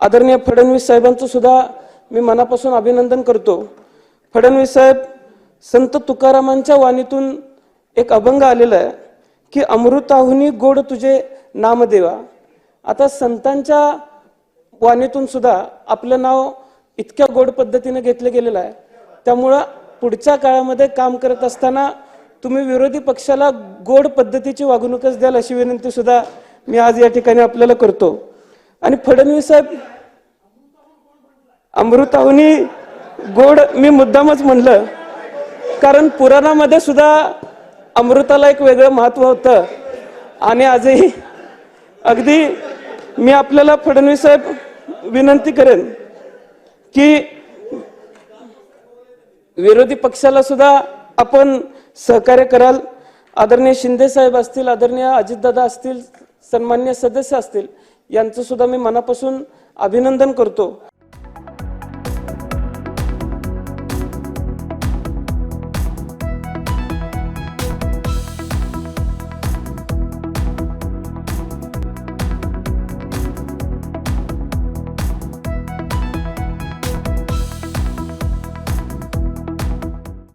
आदरणीय फडणवीस साहेबांचं सुद्धा मी मनापासून अभिनंदन करतो. फडणवीस साहेब संत तुकारामांच्या वाणीतून एक अभंग आलेला आहे की अमृताहुनी गोड तुझे नामदेवा. आता संतांच्या वाणीतून सुद्धा आपलं नाव इतक्या गोड पद्धतीने घेतलं गेलेलं आहे. त्यामुळं पुढच्या काळामध्ये काम करत असताना तुम्ही विरोधी पक्षाला गोड पद्धतीची वागणूकच द्याल अशी विनंती सुद्धा मी आज या ठिकाणी आपल्याला करतो. आणि फडणवीस साहेब अमृताहुनी गोड मी मुद्दामच म्हणलं. कारण पुराणामध्ये सुद्धा अमृताला एक वेगळं महत्त्व होतं. आणि आजही अगदी मी आपल्याला फडणवीस साहेब विनंती करेन की विरोधी पक्षाला सुद्धा आपण सहकार्य कराल. आदरणीय शिंदे साहेब असतील आदरणीय अजितदादा असतील सन्मान्य सदस्य असतील यांचं सुद्धा मी मनापासून अभिनंदन करतो.